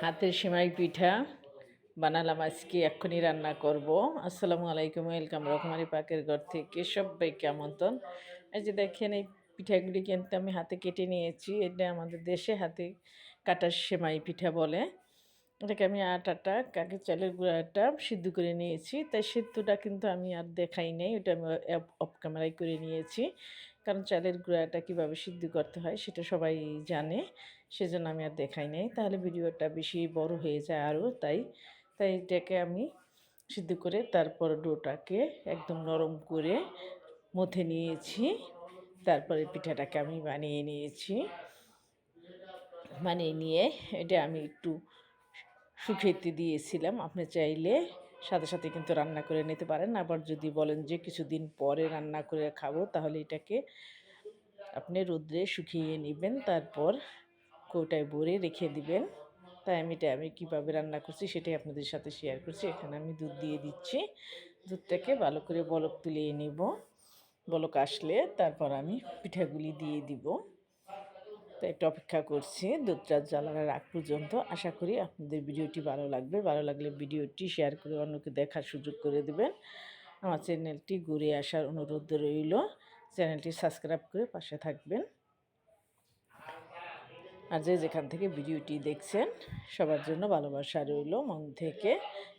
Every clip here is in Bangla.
হাতের সেমাই পিঠা বানালাম আজকে, এক্ষুনি রান্না করব। আসসালামু আলাইকুম, ওয়েলকাম। রকমারি পাকের ঘর থেকে সবাইকে আমন্ত্রণ। এই যে দেখেন, এই পিঠাগুলি কিন্তু আমি হাতে কেটে নিয়েছি। এটা আমাদের দেশে হাতে কাটার সেমাই পিঠা বলে। এটাকে আমি আটাটা কাকে চালের গুঁড়াটা সিদ্ধ করে নিয়েছি। তাই সিদ্ধটা কিন্তু আমি আর দেখাই নাই, ওটা আমি অফ, ক্যামেরায় করে নিয়েছি। কারণ চালের গুঁড়াটা কীভাবে সিদ্ধ করতে হয় সেটা সবাই জানে, সেজন্য আমি আর দেখাই নাই। তাহলে ভিডিওটা বেশি বড় হয়ে যায় আরও, তাই তাই এটাকে আমি সিদ্ধ করে তারপর ডোটাকে একদম নরম করে মথে নিয়েছি, তারপরে পিঠাটাকে আমি বানিয়ে নিয়েছি। বানিয়ে নিয়ে এটা আমি একটু শুকিয়েতে দিয়েছিলাম, আপনি চাইলে সাথে সাথে কিন্তু রান্না করে নিতে পারেন। আবার যদি বলেন যে কিছুদিন পরে রান্না করে খাব, তাহলে এটাকে আপনি রোদ্রে শুকিয়ে নেবেন, তারপর কৌটায় ভরে রেখে দিবেন। তাই আমি এটা, আমি কীভাবে রান্না করছি সেটাই আপনাদের সাথে শেয়ার করছি। এখানে আমি দুধ দিয়ে দিচ্ছি। দুধটাকে ভালো করে বলক তুলিয়ে নিব। বলক আসলে তারপর আমি পিঠাগুলি দিয়ে দিব। তাই একটু অপেক্ষা করছি। দুধটা জ্বালানোর আগ পর্যন্ত। আশা করি আপনাদের ভিডিওটি ভালো লাগবে। ভালো লাগলে ভিডিওটি শেয়ার করে অন্যকে দেখার সুযোগ করে দেবেন। আমার চ্যানেলটি ঘুরে আসার অনুরোধ রইল। চ্যানেলটি সাবস্ক্রাইব করে পাশে থাকবেন। আর যে যেখান থেকে ভিডিওটি দেখছেন, সবার জন্য ভালোবাসা রইল মন থেকে।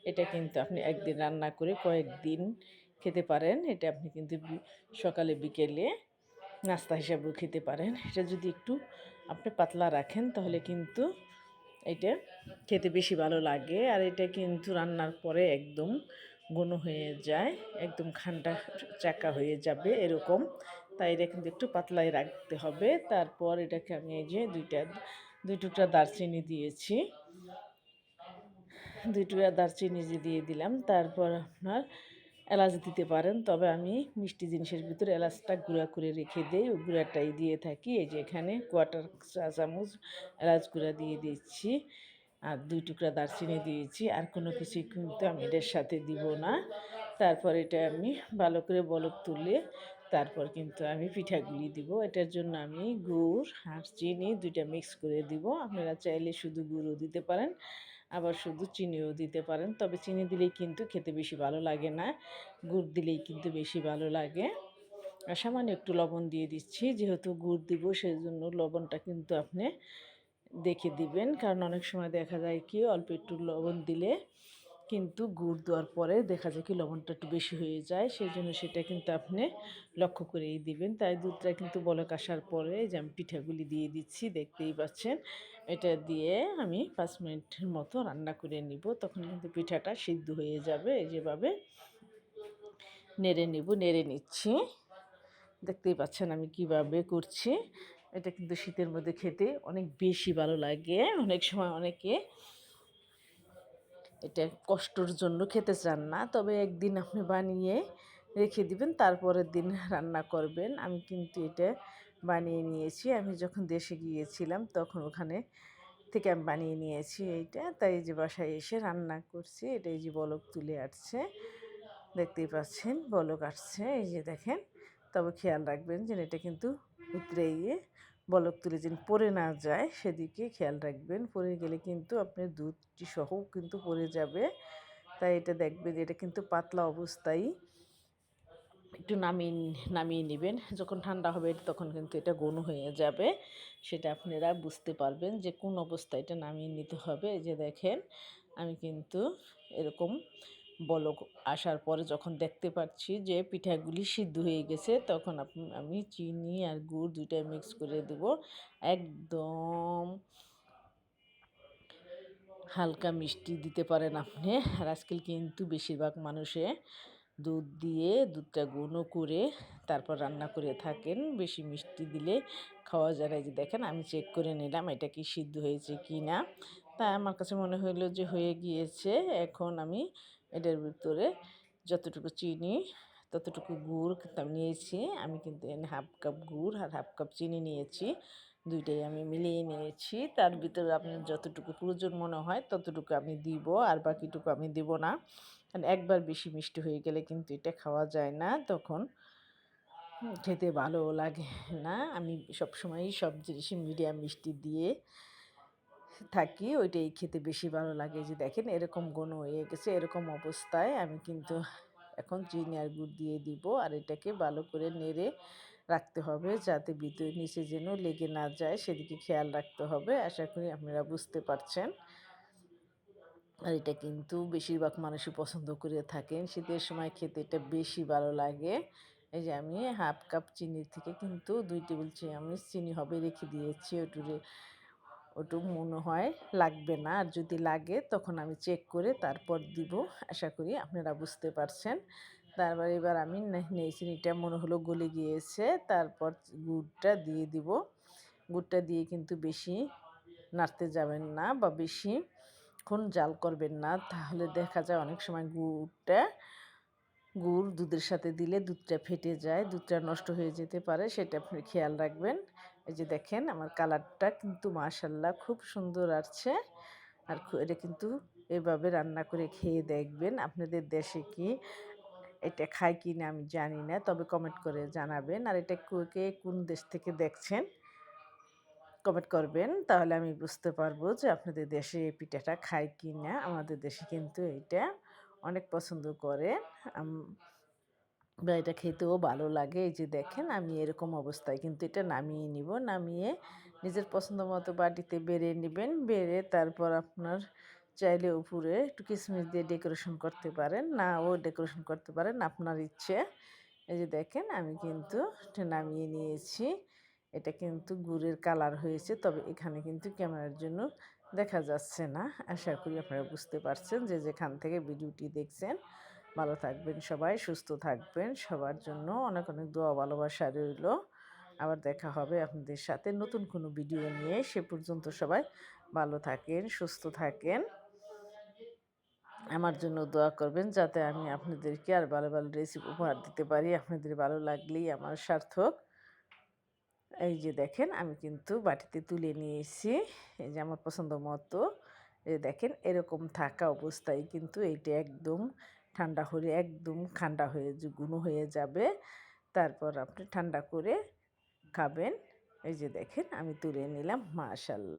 এটা কিন্তু আপনি একদিন রান্না করে কয়েকদিন খেতে পারেন। এটা আপনি কিন্তু সকালে, বিকেলে নাস্তা হিসাবেও খেতে পারেন। এটা যদি একটু আপনি পাতলা রাখেন, তাহলে কিন্তু এটা খেতে বেশি ভালো লাগে। আর এটা কিন্তু রান্নার পরে একদম ঘন হয়ে যায়, একদম খান্ডা চাকা হয়ে যাবে এরকম। তাই এটা কিন্তু একটু পাতলাই রাখতে হবে। তারপর এটাকে আমি এই যে দুইটা, দুই টুকরা দারচিনি দিয়েছি। দুই টুকরা দারচিনি যে দিয়ে দিলাম, তারপর আপনার এলাচ দিতে পারেন। তবে আমি মিষ্টি জিনিসের ভিতরে এলাচটা গুঁড়া করে রেখে দিই। ওই গুঁড়াটাই দিয়ে থাকি। এই যে এখানে কোয়াটার চা চামচ এলাচ গুঁড়া দিয়ে দিচ্ছি। আর দুই টুকরা দারচিনি দিয়েছি। আর কোনো কিছু কিন্তু আমি এটার সাথে দিব না। তারপর এটা আমি ভালো করে বলক তুলে তারপর কিন্তু আমি পিঠাগুলি দিব। এটার জন্য আমি গুড় আর চিনি দুইটা মিক্স করে দিব। আপনারা চাইলে শুধু গুঁড়ও দিতে পারেন। আবার শুধু চিনিও দিতে পারেন। তবে চিনি দিলেই কিন্তু খেতে বেশি ভালো লাগে না। গুড় দিলেই কিন্তু বেশি ভালো লাগে। আর সামান্য একটু লবণ দিয়ে দিচ্ছি। যেহেতু গুড় দিব সেই জন্য লবণটা কিন্তু আপনি দেখে দিবেন। কারণ অনেক সময় দেখা যায় কি, অল্প একটু লবণ দিলে কিন্তু গুড় দেওয়ার পরে দেখা যায় কি লবণটা একটু বেশি হয়ে যায় সেই জন্য সেটা কিন্তু আপনি লক্ষ্য করেই দিবেন। তাই দুধটা কিন্তু বলক আসার পরে যে আমি পিঠাগুলি দিয়ে দিচ্ছি, দেখতেই পাচ্ছেন। এটা দিয়ে আমি পাঁচ মিনিটের মতো রান্না করে নিব। তখন কিন্তু পিঠাটা সিদ্ধ হয়ে যাবে। যেভাবে নেড়ে নিব, নেড়ে নিচ্ছি। দেখতেই পাচ্ছেন আমি কীভাবে করছি। এটা কিন্তু শীতের মধ্যে খেতে অনেক বেশি ভালো লাগে। অনেক সময় অনেকে এটা কষ্টর জন্য খেতে চান না। তবে একদিন আপনি বানিয়ে রেখে দিবেন, তারপরের দিন রান্না করবেন। আমি কিন্তু এটা বানিয়ে নিয়েছি। আমি যখন দেশে গিয়েছিলাম, তখন ওখানে থেকে আমি বানিয়ে নিয়েছি এইটা। তাই যে বাসায় এসে রান্না করছি, এটা এই যে বলক তুলে আসছে দেখতেই পাচ্ছেন, বলক আসছে এই যে দেখেন। তবে খেয়াল রাখবেন যে এটা কিন্তু উতরে গিয়ে বলক তুলে যেন পড়ে না যায়, সেদিকে খেয়াল রাখবেন। পড়ে গেলে কিন্তু আপনার দুধটি সহ কিন্তু পড়ে যাবে। তাই এটা দেখবেন এটা কিন্তু পাতলা অবস্থায় একটু নামিয়ে নামিয়ে নেবেন। যখন ঠান্ডা হবে তখন কিন্তু এটা গণ হয়ে যাবে। সেটা আপনারা বুঝতে পারবেন যে কোন অবস্থায় এটা নামিয়ে নিতে হবে। যে দেখেন, আমি কিন্তু এরকম বলক আসার পরে যখন দেখতে পাচ্ছি যে পিঠাগুলি সিদ্ধ হয়ে গেছে, তখন আমি চিনি আর গুড় দুইটা মিক্স করে দেব। একদম হালকা মিষ্টি দিতে পারেন আপনি। আর আজকাল কিন্তু বেশিরভাগ মানুষে দুধ দিয়ে দুধটা গুঁড়ো করে তারপর রান্না করে থাকেন। বেশি মিষ্টি দিলে খাওয়া যায় যে দেখেন, আমি চেক করে নিলাম এটা কি সিদ্ধ হয়েছে কি না তাই আমার কাছে মনে হইল যে হয়ে গিয়েছে। এখন আমি এটার ভিতরে যতটুকু চিনি, ততটুকু গুড় নিয়েছি। আমি কিন্তু হাফ কাপ গুড় আর হাফ কাপ চিনি নিয়েছি। দুইটাই আমি মিলিয়ে নিয়েছি। তার ভিতরে আপনার যতটুকু প্রয়োজন মনে হয় ততটুকু আমি দিব আর বাকিটুকু আমি দিব না। কারণ একবার বেশি মিষ্টি হয়ে গেলে কিন্তু এটা খাওয়া যায় না। তখন খেতে ভালো লাগে না। আমি সবসময়ই সব জিনিসই মিডিয়াম মিষ্টি দিয়ে থাকি, ওইটাই খেতে বেশি ভালো লাগে। যে দেখেন, এরকম ঘন হয়ে গেছে, এরকম অবস্থায় আমি কিন্তু এখন চিনি আর গুড় দিয়ে দিব আর এটাকে ভালো করে নেড়ে রাখতে হবে যাতে ভিতরে নিচে যেন লেগে না যায়, সেদিকে খেয়াল রাখতে হবে। আশা করি আপনারা বুঝতে পারছেন। আর এটা কিন্তু বেশিরভাগ মানুষই পছন্দ করে থাকেন। শীতের সময় খেতে এটা বেশি ভালো লাগে। এই যে আমি হাফ কাপ চিনির থেকে কিন্তু দুই টেবিল চামচ চিনি হবে রেখে দিয়েছি। ওটুরে ওটু মনে হয় লাগবে না। আর যদি লাগে তখন আমি চেক করে তারপর দিব। আশা করি আপনারা বুঝতে পারছেন। তারপর এবার আমি নেই চিনিটা মনে হলো গলে গিয়েছে। তারপর গুড়টা দিয়ে দিব। গুড়টা দিয়ে কিন্তু বেশি নাড়তে যাবেন না বা বেশি ক্ষণ জাল করবেন না। তাহলে দেখা যায় অনেক সময় গুড়টা, গুড় দুধের সাথে দিলে দুধটা ফেটে যায়, দুধটা নষ্ট হয়ে যেতে পারে, সেটা আপনি খেয়াল রাখবেন। এই যে দেখেন, আমার কালারটা কিন্তু মাশাল্লাহ খুব সুন্দর আসছে। আর এটা কিন্তু এভাবে রান্না করে খেয়ে দেখবেন, আপনাদের দেশে কি এটা খায় কি না আমি জানি না, তবে কমেন্ট করে জানাবেন। আর এটা কে কোন দেশ থেকে দেখছেন কমেন্ট করবেন, তাহলে আমি বুঝতে পারব যে আপনাদের দেশে এই পিঠাটা খায় কি না আমাদের দেশে কিন্তু এটা অনেক পছন্দ করে। বা এটা খেতেও ভালো লাগে। এই যে দেখেন, আমি এরকম অবস্থায় কিন্তু এটা নামিয়ে নিব। নামিয়ে নিজের পছন্দ মতো বাটিতে বেড়ে নেবেন। বেড়ে তারপর আপনার চাইলে উপরে একটু কিসমিস দিয়ে ডেকোরেশন করতে পারেন। না ও ডেকোরেশন করতে পারেন, আপনার ইচ্ছে। এই যে দেখেন, আমি কিন্তু এটা নামিয়ে নিয়েছি। এটা কিন্তু গুড়ের কালার হয়েছে, তবে এখানে কিন্তু ক্যামেরার জন্য দেখা যাচ্ছে না। আশা করি আপনারা বুঝতে পারছেন যে যেখান থেকে ভিডিওটি দেখছেন ভালো থাকবেন সবাই, সুস্থ থাকবেন। সবার জন্য অনেক অনেক দোয়া, ভালোবাসা রইল। আবার দেখা হবে আপনাদের সাথে নতুন কোনো ভিডিও নিয়ে। সে পর্যন্ত সবাই ভালো থাকেন, সুস্থ থাকেন। আমার জন্য দোয়া করবেন যাতে আমি আপনাদেরকে আর ভালো ভালো রেসিপি উপহার দিতে পারি। আপনাদের ভালো লাগলেই আমার সার্থক। এই যে দেখেন, আমি কিন্তু বাটিতে তুলে নিয়েছি। এই যে আমার পছন্দ মতো। দেখেন, এরকম থাকা অবস্থায় কিন্তু এইটা একদম ঠান্ডা হলে একদম ঠান্ডা হয়ে যে গুঁড়ো হয়ে যাবে। তারপর আপনি ঠান্ডা করে খাবেন। এই যে দেখেন, আমি তুলে নিলাম, মাশাল্লাহ।